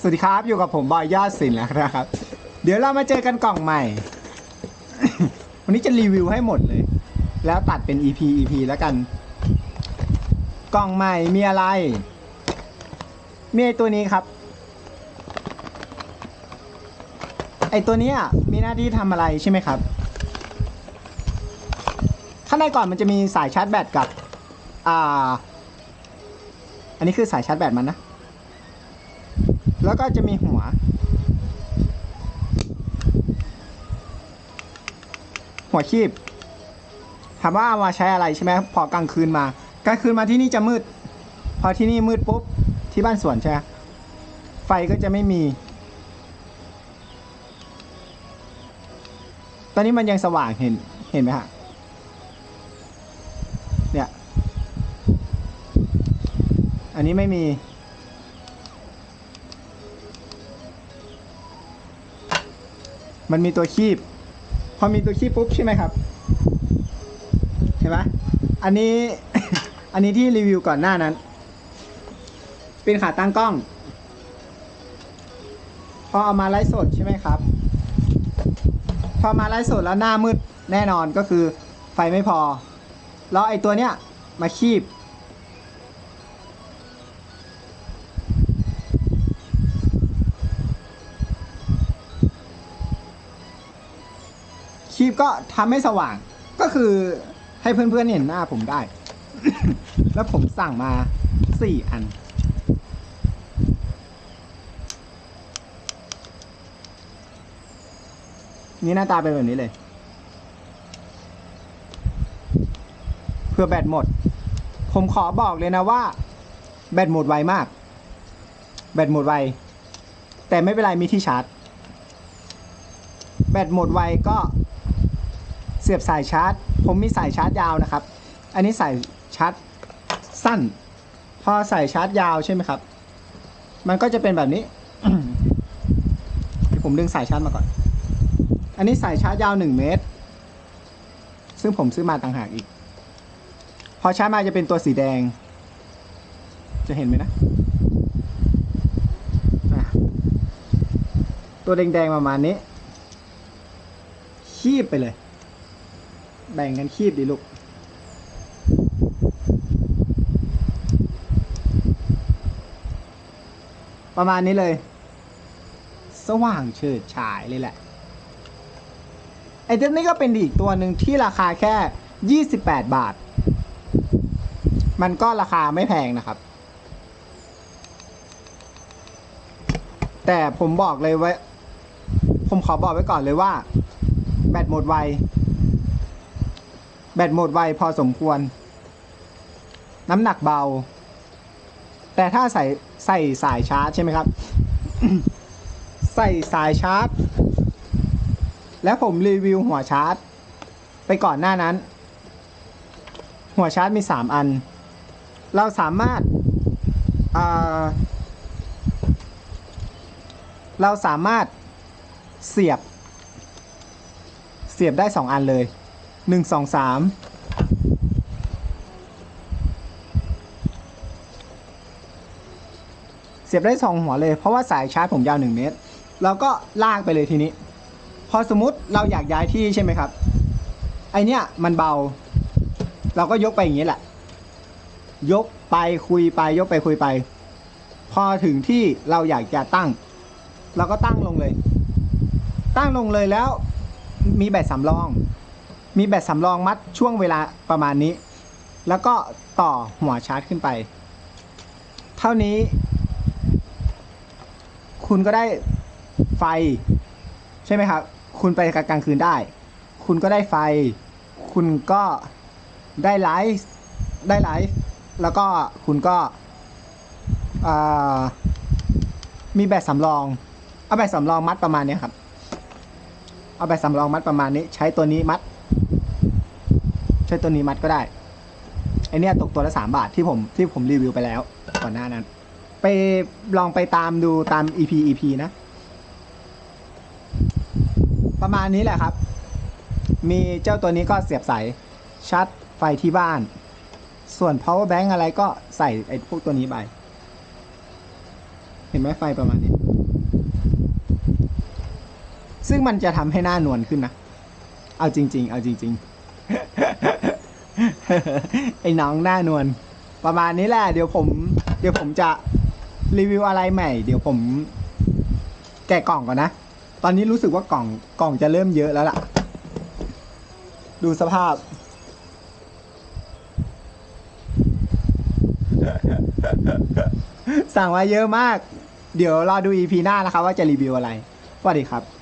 สวัสดีครับ อยู่กับผมบอยยอดศิลป์แล้วนะครับ เดี๋ยวเรามาเจอกันกล่องใหม่ วันนี้จะรีวิวให้หมดเลย แล้วตัดเป็น EP EP แล้วกัน กล่องใหม่มีอะไร มีไอตัวนี้ครับ ไอตัวนี้มีหน้าที่ทำอะไรใช่ไหมครับ ข้างในก่อนมันจะมีสายชาร์จแบตกับ อ่า อันนี้คือสายชาร์จแบตมันนะ แล้วก็จะมีหัว หัวคีบถามว่าเอามาใช้อะไรใช่ไหมพอกลางคืนมากลางคืนมาที่นี่จะมืด พอที่นี่มืดปุ๊บที่บ้านสวนใช่ไหมไฟก็จะไม่มี ตอนนี้มันยังสว่างเห็นเห็นไหมฮะเนี่ย อันนี้ไม่มี มันมีตัวคีบ พอมีตัวคีบปุ๊บใช่ไหมครับเห็นไหมอันนี้ อันนี้ที่รีวิวก่อนหน้านั้น เป็นขาตั้งกล้อง พอเอามาไลฟ์สดใช่ไหมครับ พอมาไลฟ์สดแล้วหน้ามืดแน่นอนก็คือไฟไม่พอ แล้วไอ้ตัวเนี้ยมาคีบ คีบก็ทำให้สว่าง ก็คือให้เพื่อนๆเห็นหน้าผมได้ แล้วผมสั่งมาสี่อัน นี่หน้าตาเป็นแบบนี้เลย เพื่อแบตหมด ผมขอบอกเลยนะว่า แบตหมดไวมาก แบตหมดไว แต่ไม่เป็นไรมีที่ชาร์จ แบตหมดไวก็ เสียบสายชาร์จ ผมมีสายชาร์จยาวนะครับ อันนี้สายชาร์จสั้น พอใส่ชาร์จยาวใช่ไหมครับ มันก็จะเป็นแบบนี้ ผมดึงสายชาร์จมาก่อน อันนี้สายชาร์จยาว1เมตร ซึ่งผมซื้อมาต่างหากอีก พอชาร์จมาจะเป็นตัวสีแดง จะเห็นไหมนะอะตัวแดงๆประมาณนี้ คีบไปเลย แบ่งกันคีบดีลูก ประมาณนี้เลย สว่างเฉิดฉายเลยแหละ ไอเทมนี้ก็เป็นอีกตัวหนึ่งที่ราคาแค่ 28 บาท มันก็ราคาไม่แพงนะครับ แต่ผมบอกเลยไว้ผมขอบอกไว้ก่อนเลยว่า แบตหมดไว แบตหมดไวพอสมควร น้ำหนักเบา แต่ถ้าใส่ใส่สายชาร์จใช่ไหมครับ ใส่สายชาร์จ แล้วผมรีวิวหัวชาร์จ ไปก่อนหน้านั้น หัวชาร์จมี 3 อัน เราสามารถาเราสามารถเสียบ เสียบได้ 2 อันเลย 1 2 3เสียบได้2หัวเลย เพราะว่าสายชาร์จผมยาว1เมตรเราก็ลากไปเลยทีนี้ พอสมมติเราอยากย้ายที่ใช่ไหมครับ ไอเนี้ยมันเบา เราก็ยกไปอย่างนี้แหละ ยกไปคุยไป ยกไปคุยไป พอถึงที่เราอยากจะตั้ง เราก็ตั้งลงเลย ตั้งลงเลยแล้วมีแบตสำรอง มีแบตสำรองมัดช่วงเวลาประมาณนี้ แล้วก็ต่อหัวชาร์จขึ้นไป เท่านี้ คุณก็ได้ไฟ ใช่ไหมครับ คุณไปกลางคืนได้ คุณก็ได้ไฟ คุณก็ได้ไลฟ์ได้ไลฟ์แล้วก็คุณก็มีแบตสำรอง เอาแบตสำรองมัดประมาณนี้ครับ เอาแบตสำรองมัดประมาณนี้ ใช้ตัวนี้มัด ใช้ตัวนี้มัดก็ได้ไอเนี้ยตกตัวละสามบาทที่ผมที่ผมรีวิวไปแล้วก่อนหน้านั้น ไปลองไปตามดูตาม EP EP นะ ประมาณนี้แหละครับ มีเจ้าตัวนี้ก็เสียบสายชาร์จไฟที่บ้าน ส่วน power bank อะไรก็ใส่ไอ้พวกตัวนี้ไป เห็นไหมไฟประมาณนี้ ซึ่งมันจะทำให้หน้านวลขึ้นนะ เอาจริง ๆ เอาจริง ๆ ไอ้น้องหน้านวลประมาณนี้แหละ เดี๋ยวผม เดี๋ยวผมจะรีวิวอะไรใหม่ เดี๋ยวผม แกะกล่องก่อนนะ ตอนนี้รู้สึกว่ากล่องกล่องจะเริ่มเยอะแล้วล่ะ ดูสภาพ สั่งมาเยอะมาก เดี๋ยวรอดู EP หน้านะครับว่าจะรีวิวอะไรสวัสดีครับ